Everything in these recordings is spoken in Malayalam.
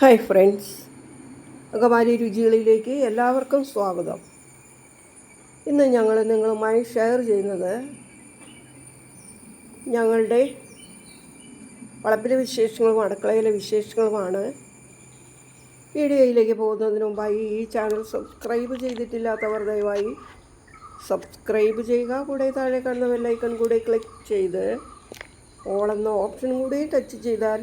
ഹായ് ഫ്രണ്ട്സ് അകമാരി രുചികളിലേക്ക് എല്ലാവർക്കും സ്വാഗതം. ഇന്ന് ഞങ്ങൾ നിങ്ങളുമായി ഷെയർ ചെയ്യുന്നത് ഞങ്ങളുടെ വളപ്പിലെ വിശേഷങ്ങളും അടുക്കളയിലെ വിശേഷങ്ങളുമാണ്. വീഡിയോയിലേക്ക് പോകുന്നതിന് മുമ്പായി ഈ ചാനൽ സബ്സ്ക്രൈബ് ചെയ്തിട്ടില്ലാത്തവർ ദയവായി സബ്സ്ക്രൈബ് ചെയ്യുക. കൂടെ താഴെ കാണുന്ന ബെല്ലൈക്കൺ കൂടെ ക്ലിക്ക് ചെയ്ത് ഓളെന്ന ഓപ്ഷൻ കൂടി ടച്ച് ചെയ്താൽ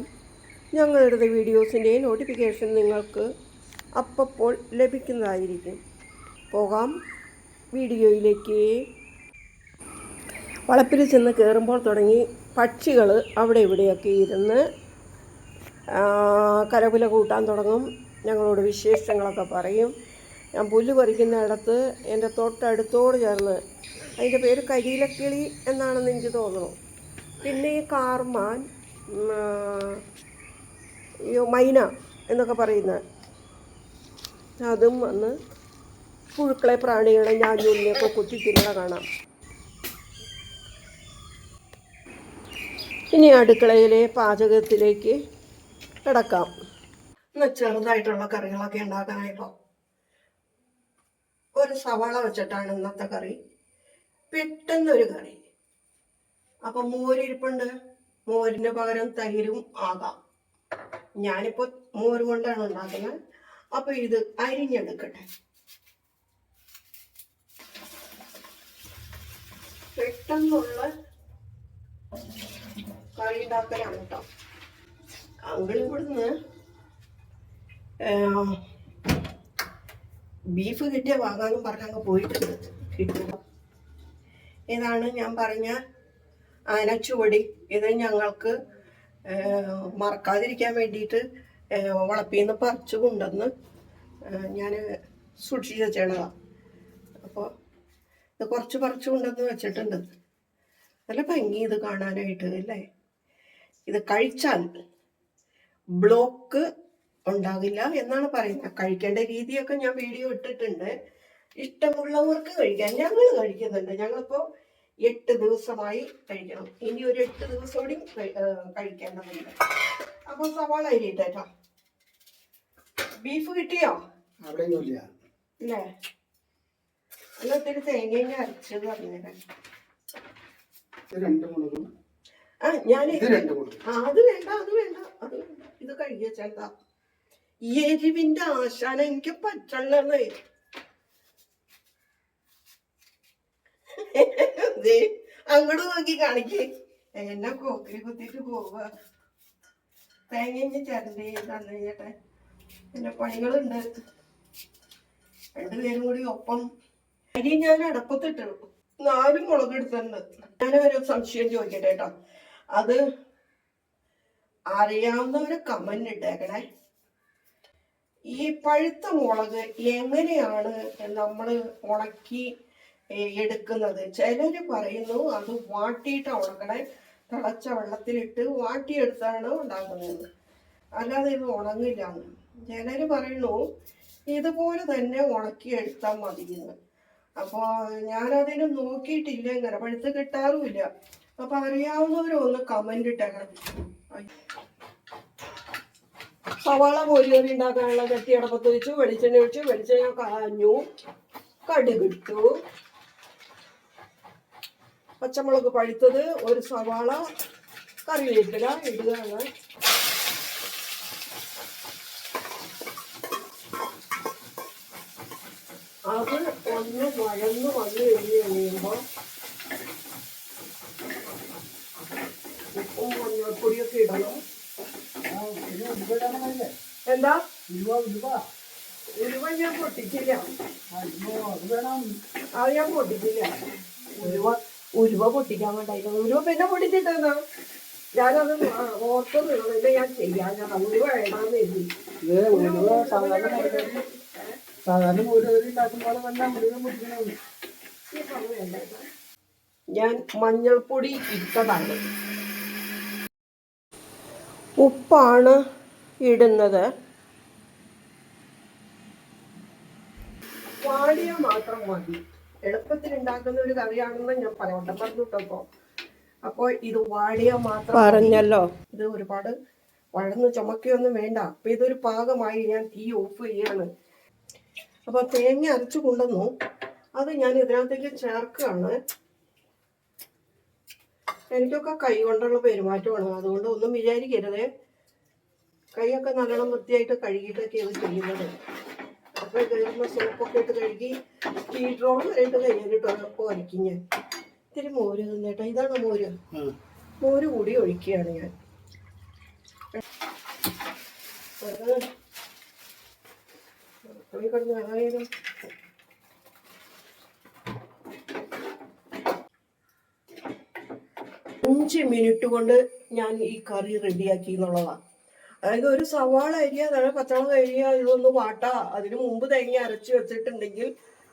ഞങ്ങളുടെ വീഡിയോസിന്റെ നോട്ടിഫിക്കേഷൻ നിങ്ങൾക്ക് അപ്പോൾ ലഭിക്കുന്നതായിരിക്കും. പോകാം വീഡിയോയിലേക്ക്. വളപ്പിൽ ചെന്ന് കയറുമ്പോൾ തുടങ്ങി പക്ഷികൾ അവിടെ ഇവിടെയൊക്കെ ഇരുന്ന് കരകുല കൂട്ടാൻ തുടങ്ങും. ഞങ്ങളോട് വിശേഷങ്ങളൊക്കെ പറയും. ഞാൻ പുല്ല് പറിക്കുന്ന ഇടത്ത് എന്റെ തൊട്ടടുത്തോട് ചേർന്ന് അതിന്റെ പേര് കരിയിലക്കിളി എന്നാണെന്ന് എനിക്ക് തോന്നുന്നു. പിന്നെ ഈ കാർമാൻ മൈന എന്നൊക്കെ പറയുന്ന അതും വന്ന് പുഴുക്കളെ പ്രാണികളെ കുത്തി തിന്നണ കാണാം. ഇനി അടുക്കളയിലെ പാചകത്തിലേക്ക് കിടക്കാം. എന്നാൽ ചെറുതായിട്ടുള്ള കറികളൊക്കെ ഉണ്ടാക്കാനായിട്ടോ ഒരു സവാള വെച്ചിട്ടാണ് ഇന്നത്തെ കറി. പെട്ടെന്നൊരു കറി. അപ്പം മോരിരിപ്പുണ്ട്. മോരിന് പകരം തൈരും ആകാം. ഞാനിപ്പോൾ മോര് കൊണ്ടാണ് ഉണ്ടാക്കുന്നത്. അപ്പൊ ഇത് അരിഞ്ഞെടുക്കട്ടെ. പെട്ടെന്നുള്ള കറി ഉണ്ടാക്കലാണ് കേട്ടോ അങ്കിൾ ഇവിടുന്ന് ബീഫ് കിട്ടിയ വാങ്ങാനും പറഞ്ഞങ്ങ് പോയിട്ടുണ്ട്. കിട്ടുക ഇതാണ് ഞാൻ പറഞ്ഞ ആനച്ചുവടി ഇത് ഞങ്ങൾക്ക് മറക്കാതിരിക്കാൻ വേണ്ടിയിട്ട് വളപ്പിൽ നിന്ന് പറിച്ച് കൊണ്ടുവന്ന് ഞാൻ സൂക്ഷിച്ച് വെച്ചേണതാണ് അപ്പോൾ ഇത് കുറച്ച് പറിച്ച് കൊണ്ടുവന്ന് വെച്ചിട്ടുണ്ട്. നല്ല ഭംഗി ഇത് കാണാനായിട്ട് അല്ലേ? ഇത് കഴിച്ചാൽ ബ്ലോക്ക് ഉണ്ടാകില്ല എന്നാണ് പറയുന്നത്. കഴിക്കേണ്ട രീതിയൊക്കെ ഞാൻ വീഡിയോ ഇട്ടിട്ടുണ്ട്. ഇഷ്ടമുള്ളവർക്ക് കഴിക്കാം. ഞങ്ങൾ കഴിക്കുന്നുണ്ട്. ഞങ്ങളിപ്പോൾ എട്ട് ദിവസമായി കഴിക്കണം. ഇനി ഒരു എട്ട് ദിവസം കൂടി കഴിക്കേണ്ടതുണ്ട്. അപ്പൊ സവാള അരിയിട്ടോ ബീഫ് കിട്ടിയോ? അല്ലേ? അല്ല ഒത്തിരി തേങ്ങ അരച്ചത് പറഞ്ഞേരാ ആ ഞാൻ ആ, അത് വേണ്ട അത് വേണ്ട. അത് വേണ്ട ഇത് കഴിയ ചേട്ടാ എരിവിന്റെ ആശാന എനിക്ക് പറ്റുള്ളേ അങ്ങോട്ട് നോക്കി കാണിക്കേ. എന്നെ കോക്കിരി കുത്തിട്ട് പോവുക. തേങ്ങ ചരണ്ടി തന്നെ ചേട്ടൻ പിന്നെ പണികളുണ്ട്. രണ്ടുപേരും കൂടി ഒപ്പം. അരി ഞാൻ അടപ്പത്തിട്ടു നാല് മുളക് എടുത്തിട്ടുണ്ട്. ഒരു സംശയം ചോദിക്കട്ടെ കേട്ടോ. അത് അറിയാവുന്നവര് കമന്റ് ഇട്ടേക്കണേ. ഈ പഴുത്ത മുളക് എങ്ങനെയാണ് നമ്മൾ ഉണക്കി എടുക്കുന്നത്. ചിലര് പറയുന്നു അത് വാട്ടിയിട്ട് ഉണക്കണേ. തിളച്ച വെള്ളത്തിലിട്ട് വാട്ടിയെടുത്താണ് ഉണ്ടാക്കുന്നത്. അല്ലാതെ ഇത് ഉണങ്ങില്ല. ചിലർ പറയുന്നു ഇതുപോലെ തന്നെ ഉണക്കി എടുത്താൽ മതിയെന്ന് അപ്പോൾ ഞാനതിന് നോക്കിയിട്ടില്ല ഇങ്ങനെ. പഴുത്ത് കിട്ടാറുമില്ല. അപ്പൊ അറിയാവുന്നവരൊന്ന് കമന്റ് ഇട്ടേക്കണം സവാള മോരുകറി ഉണ്ടാക്കാനുള്ള കത്തി അടപ്പത്ത് വെച്ചു വെളിച്ചെണ്ണ ഒഴിച്ചു വെളിച്ചെണ്ണ കാഞ്ഞു കടുകിട്ടു. പച്ചമുളക് പഴുത്തത് ഒരു സവാള കറിവേപ്പില ഇടുകയാണ് അത് ഒന്ന് വഴന്ന് വന്ന് കഴിഞ്ഞ് കഴിയുമ്പോൾ ഉപ്പും മഞ്ഞൾപ്പൊടിയൊക്കെ ഇടണം? എന്താ? ഉരുവ ഉരുവ ഞാൻ പൊട്ടിക്കില്ല. അത് ഞാൻ പൊട്ടിക്കില്ല. ഉലുവ ഉലുവ പൊട്ടിക്കാൻ വേണ്ടായിരുന്നു. ഉരുവ പിന്നെ പൊട്ടിച്ചിട്ടെന്നാ. ഞാനത് ഓർത്തു നിന്നിട്ട് ഞാൻ ചെയ്യാൻ ഞാൻ ഉരുവ വേണമെന്ന് എഴുതി സാധാരണ ഞാൻ മഞ്ഞൾപ്പൊടി ഇട്ടതാണ്. ഉപ്പാണ് ഇടുന്നത്. വാടിയ മാത്രം മതി. എളുപ്പത്തിൽ ഉണ്ടാക്കുന്ന ഒരു കറിയാണെന്ന് ഞാൻ പറയട്ടെ പറഞ്ഞു കേട്ടോ അപ്പോൾ ഇത് വാടിയ മാത്രം പറഞ്ഞല്ലോ. ഇത് ഒരുപാട് വഴന്ന് ചുമക്കിയൊന്നും വേണ്ട. അപ്പൊ ഇതൊരു പാകമായി ഞാൻ തീ ഓഫ് ചെയ്യാണ്. അപ്പൊ തേങ്ങ അരച്ചു കൊണ്ടുവന്നു. അത് ഞാൻ ഇതിനകത്തേക്ക് ചേർക്കുകയാണ്. എനിക്കൊക്കെ കൈ കൊണ്ടുള്ള പെരുമാറ്റമാണ്. അതുകൊണ്ട് ഒന്നും വിചാരിക്കരുതേ. കൈയൊക്കെ നല്ലോണം വൃത്തിയായിട്ട് കഴുകിയിട്ടൊക്കെ ഇത് ചെയ്യുന്നത്. അപ്പോൾ കയറുന്ന സോപ്പൊക്കെ ഇട്ട് കഴുകി ഹീറ്ററോൾ വരെയിട്ട് കയ്യിലിട്ട് ഒരയ്ക്കും ഞാൻ. ഇത്തിരി മോര് തന്നേട്ടാ ഇതാണ് മോര്. മോര് കൂടി ഒഴിക്കുകയാണ് ഞാൻ. കിടന്ന് അതായാലും അഞ്ച് മിനിറ്റ് കൊണ്ട് ഞാൻ ഈ കറി റെഡിയാക്കി എന്നുള്ളതാണ് അതായത് ഒരു സവാള അരിയ നല്ല പച്ചമുളക് അരിയ ഇതൊന്ന് വാട്ടാ. അതിന് മുമ്പ് തേങ്ങ അരച്ച് വെച്ചിട്ടുണ്ടെങ്കിൽ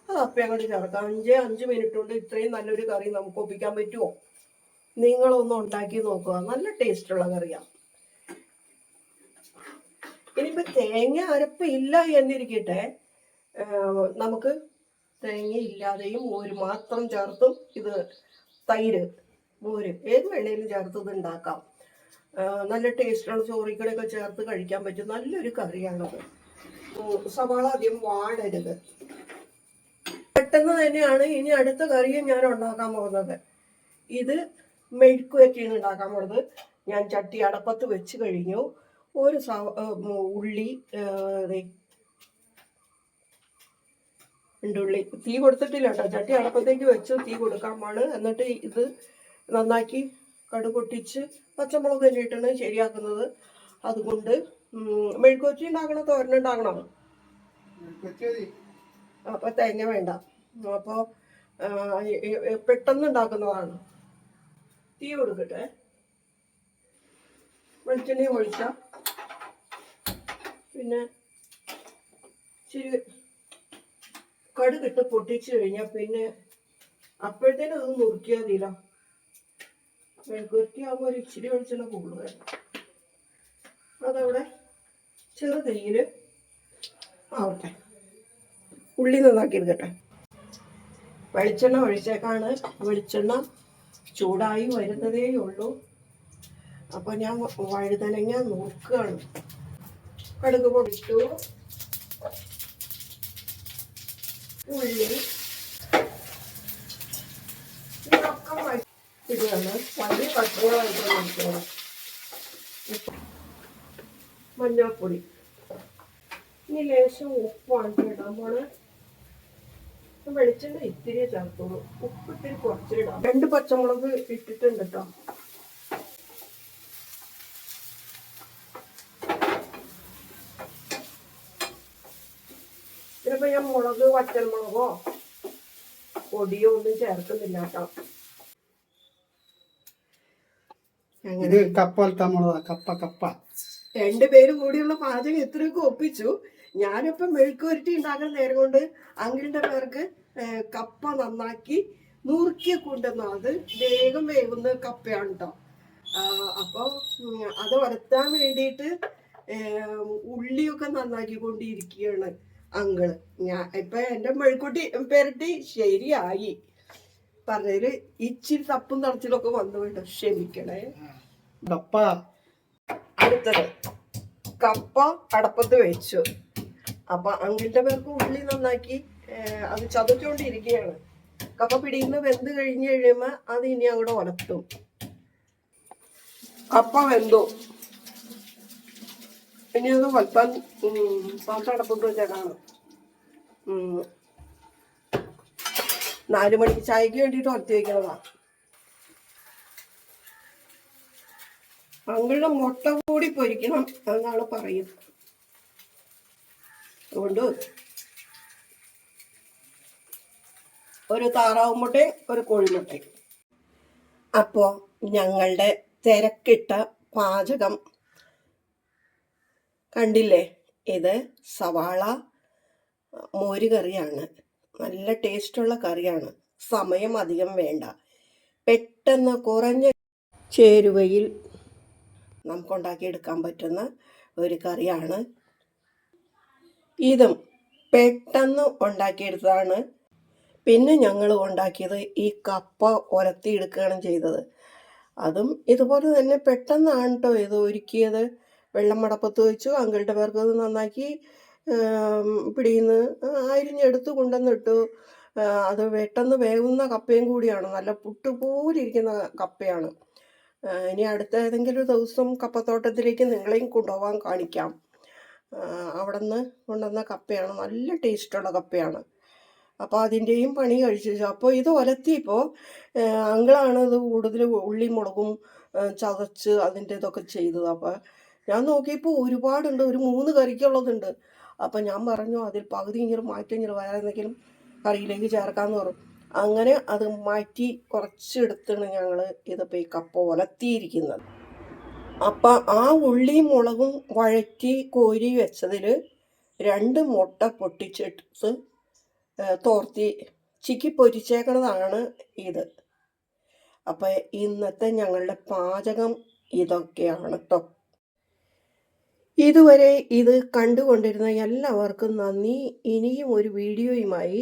അത് അപ്പം അങ്ങോട്ട് ചേർക്കാം. അഞ്ചേ അഞ്ച് മിനിറ്റ് കൊണ്ട് ഇത്രയും നല്ലൊരു കറി നമുക്ക് ഒപ്പിക്കാൻ പറ്റുമോ നിങ്ങളൊന്ന് ഉണ്ടാക്കി നോക്കുക. നല്ല ടേസ്റ്റുള്ള കറിയാണ് ഇനിയിപ്പോ തേങ്ങ അരപ്പ് ഇല്ല എന്നിരിക്കട്ടെ നമുക്ക് തേങ്ങ ഇല്ലാതെയും മോര് മാത്രം ചേർത്തും ഇത് തൈര് മോര് ഏത് വേണേലും ചേർത്ത് ഇത് ഉണ്ടാക്കാം. നല്ല ടേസ്റ്റുള്ള ചോറിക്കടയൊക്കെ ചേർത്ത് കഴിക്കാൻ പറ്റും നല്ലൊരു കറിയാണത്. സവാള അധികം വാടരുത്. പെട്ടെന്ന് തന്നെയാണ് ഇനി അടുത്ത കറിയും ഞാൻ ഉണ്ടാക്കാൻ പോകുന്നത്. ഇത് മെഴുക്ക് വറ്റിയാണ് ഉണ്ടാക്കാൻ പോകുന്നത്. ഞാൻ ചട്ടി അടപ്പത്ത് വെച്ച് കഴിഞ്ഞു. ഒരു ഉള്ളി ഉണ്ടുള്ളി തീ കൊടുത്തിട്ടില്ല കേട്ടോ. ചട്ടി അടപ്പത്തേക്ക് വെച്ച് തീ കൊടുക്കാൻ പാട്. എന്നിട്ട് ഇത് നന്നാക്കി കടുക് പൊട്ടിച്ച് പച്ചമുളക് തന്നെ ഇട്ടാണ് ശരിയാക്കുന്നത്. അതുകൊണ്ട് മെഴുക്കൊച്ചി ഉണ്ടാക്കണം തോരൻ ഉണ്ടാക്കണം? അപ്പൊ തേങ്ങ വേണ്ട. അപ്പോൾ പെട്ടെന്ന് ഉണ്ടാക്കുന്നതാണ്. തീ കൊടുക്കട്ടെ. വെളിച്ചെണ്ണ ഒഴിച്ച. പിന്നെ ഇച്ചിരി കടുകിട്ട് പൊട്ടിച്ചു കഴിഞ്ഞാൽ പിന്നെ അപ്പോഴത്തേനും അത് നുറുക്കിയാൽ മതിയില്ല മെഴുകുരുട്ടി ആകുമ്പോൾ ഒരു ഇച്ചിരി വെളിച്ചെണ്ണ കൂടുതൽ അതവിടെ ചെറുതീയിൽ ആവട്ടെ. ഉള്ളി നന്നാക്കി എടുക്കട്ടെ. വെളിച്ചെണ്ണ ഒഴിച്ചേക്കാണ്. വെളിച്ചെണ്ണ ചൂടായി വരുന്നതേ ഉള്ളൂ. അപ്പോൾ ഞാൻ വഴുതനങ്ങ നോക്കുകയാണ്. കടുക് പൊടിച്ചു. ഉള്ളി ഇതൊക്കെ വഴ- ഇടുകയാണ്. വലിയ കട്ടുകളായിട്ട് നോക്കണം മഞ്ഞൾപ്പൊടി. ഇനി ലേശം ഉപ്പാണ് ഇടാൻ പോണേ വെളിച്ചെണ്ണ ഇത്തിരി ചേർത്തോളൂ ഉപ്പ് ഇത്തിരി കുറച്ചിടാം. രണ്ട് പച്ചമുളക് ഇട്ടിട്ടുണ്ട് കേട്ടോ. ഇതിപ്പോ ഞാൻ മുളക് വറ്റൽമുളകോ പൊടിയോ ഒന്നും ചേർക്കുന്നില്ല കേട്ടോ. ഇത് കപ്പലത്തെ മുളക കപ്പ കപ്പ. രണ്ടുപേരും കൂടിയുള്ള പാചകം ഇത്രയൊക്കെ ഒപ്പിച്ചു. ഞാനിപ്പം മെഴുക്കുവരട്ടി ഉണ്ടാക്കുന്ന നേരം കൊണ്ട് അങ്കിളിന്റെ പേർക്ക് കപ്പ നന്നാക്കി നുറുക്കി കൊണ്ടുവന്നു അത്. വേഗം വേഗം കപ്പയാണ് കേട്ടോ അപ്പോൾ അത് വരത്താൻ വേണ്ടിയിട്ട് ഉള്ളിയൊക്കെ നന്നാക്കി കൊണ്ടിരിക്കുകയാണ് അങ്കിൾ. ഞാൻ ഇപ്പൊ എന്റെ മെഴുക്കുട്ടി പെരട്ടി ശരിയായി. പറഞ്ഞതിൽ ഇച്ചിരി തപ്പും തടച്ചിലൊക്കെ വന്നു കേട്ടോ. ക്ഷമിക്കണേ. കപ്പ. അടുത്തത്. കപ്പ അടപ്പത്ത് വെച്ചു. അപ്പൊ അങ്കിളിന്റെ പേർക്ക് ഉള്ളി നന്നാക്കി അത് ചതച്ചുകൊണ്ടിരിക്കുകയാണ് കപ്പ പിടിയുന്ന വെന്ത് കഴിഞ്ഞ് കഴിയുമ്പോ അത് ഇനി അങ്ങോട്ട് ഉലത്തും കപ്പ വെന്തു. ഇനി അത് വലത്താൻ പാത്രം അടപ്പത്ത് വെച്ചേക്കാണ് നാലു മണിക്ക് ചായക്ക് വേണ്ടിയിട്ട് ഒലത്തി വെക്കണതാ. അങ്കിളുടെ മുട്ട കൂടി പൊരിക്കണം എന്നാണ് പറയുന്നത്. അതുകൊണ്ട് ഒരു താറാവ് മുട്ടയും ഒരു കോഴിമുട്ടയും. അപ്പോ ഞങ്ങളുടെ തിരക്കിട്ട പാചകം കണ്ടില്ലേ? ഇത് സവാള മോര് കറിയാണ്. നല്ല ടേസ്റ്റുള്ള കറിയാണ്. സമയം അധികം വേണ്ട. പെട്ടെന്ന് കുറഞ്ഞ ചേരുവയിൽ നമുക്കുണ്ടാക്കിയെടുക്കാൻ പറ്റുന്ന ഒരു കറിയാണ്. ഇതും പെട്ടെന്ന് ഉണ്ടാക്കിയെടുത്തതാണ്. പിന്നെ ഞങ്ങൾ ഉണ്ടാക്കിയത് ഈ കപ്പ ഉരത്തിയെടുക്കുകയാണ് ചെയ്തത്. അതും ഇതുപോലെ തന്നെ പെട്ടെന്നാണ് കേട്ടോ ഇത് ഒരുക്കിയത്. വെള്ളം മടപ്പത്ത് വെച്ചു അങ്കിളുടെ പേർക്ക് നന്നാക്കി പിടിയിന്ന് അരിഞ്ഞെടുത്ത് കൊണ്ടുവന്നിട്ടു. അത് പെട്ടെന്ന് വേകുന്ന കപ്പയും കൂടിയാണ്. നല്ല പുട്ടുപോലിരിക്കുന്ന കപ്പയാണ്. ഇനി അടുത്ത ഏതെങ്കിലും ദിവസം കപ്പത്തോട്ടത്തിലേക്ക് നിങ്ങളെയും കൊണ്ടുപോകാൻ കാണിക്കാം. അവിടെ നിന്ന് കൊണ്ടുവന്ന കപ്പയാണ് നല്ല ടേസ്റ്റുള്ള കപ്പയാണ്. അപ്പോൾ അതിന്റെയും പണി കഴിച്ചു. അപ്പോൾ ഇത് ഒലത്തിയപ്പോൾ അങ്കിളാണ് ഇത് കൂടുതൽ ഉള്ളി മുളകും ചതച്ച് അതിന്റെ ഇതൊക്കെ ചെയ്തത്. അപ്പോൾ ഞാൻ നോക്കിയപ്പോൾ ഒരുപാടുണ്ട് ഒരു മൂന്ന് കറിക്കുള്ളതുണ്ട്. അപ്പോൾ ഞാൻ പറഞ്ഞു അതിൽ പകുതി ഇങ്ങനെ മാറ്റി ഇങ്ങനെ വേറെ എന്തെങ്കിലും കറിയിലേക്ക് ചേർക്കാമെന്ന് പറഞ്ഞു. അങ്ങനെ അത് മാറ്റി കുറച്ചെടുത്താണ് ഞങ്ങൾ ഇതിപ്പോൾ ഈ കപ്പ ഒലത്തിയിരിക്കുന്നത്. അപ്പം ആ ഉള്ളിയും മുളകും വഴറ്റി കോരി വെച്ചതിൽ രണ്ട് മുട്ട പൊട്ടിച്ചെടുത്ത് തോർത്തി ചിക്കി പൊരിച്ചേക്കുന്നതാണ് ഇത്. അപ്പോൾ ഇന്നത്തെ ഞങ്ങളുടെ പാചകം ഇതൊക്കെയാണ് കേട്ടോ ഇതുവരെ ഇത് കണ്ടുകൊണ്ടിരുന്ന എല്ലാവർക്കും നന്ദി. ഇനിയും ഒരു വീഡിയോയുമായി